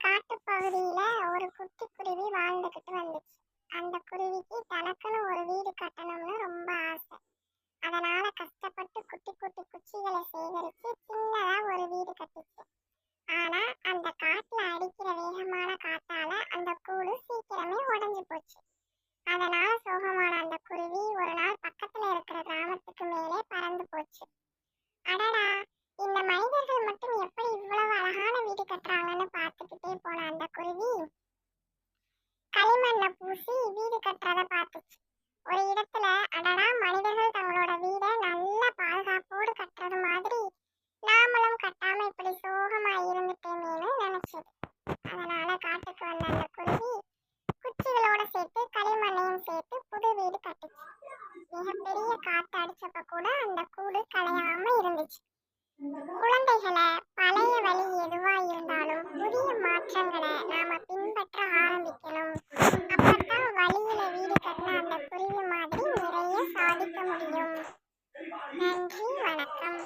காட்டுப்பகுதியில ஒரு குட்டி குருவி வாழ்ந்துகிட்டு வந்துச்சு. அந்த குருவிக்கு தனக்குன்னு ஒரு வீடு கட்டணும்னு ரொம்ப ஆசை. அதனால கஷ்டப்பட்டு குட்டி குட்டி குச்சிகளை சேகரிச்சு சின்னதா ஒரு வீடு கட்டுச்சு. ஆனா அந்த காட்டுல அடிக்கிற வேகமான காத்தால அந்த கூடு சீக்கிரமே உடஞ்சு போச்சு. அதனால சோகமான அந்த குருவி ஒரு நாள் பக்கத்துல இருக்கிற கிராமத்துக்கு மேலே பறந்து போச்சு. அடடா! இந்த மனிதர்கள் மட்டும் எப்படி இவ்வளவு அழகான வீடு கட்டுறாங்கன்னு பார்த்துக்கிட்டே போன அந்த குருவி. களிமண்ணை பூசி வீடு கட்டுறத பார்த்துச்சு. ஒரு இடத்துல அடடா மனிதர்கள் தங்களோட வீடை நல்ல பாதுகாப்போடு கட்டுறது மாதிரி நாமளும் கட்டாம இப்படி சோகமா இருந்துட்டேமேனு நினைச்சது. அதனால காட்டுக்கு வந்த அந்த குருவி குச்சிகளோட சேர்த்து களிமண்ணையும் சேர்த்து புது வீடு கட்டுச்சு. மிகப்பெரிய காத்து அடிச்சப்ப கூட அந்த கூடு கலையாம இருந்துச்சு. குழந்தைகளை நாம ஆரம்பிக்கணும். அப்பதான் வழியில வீடு கட்டின அந்த குருவி மாதிரி நிறைய சாதிக்க முடியும். நன்றி வணக்கம்.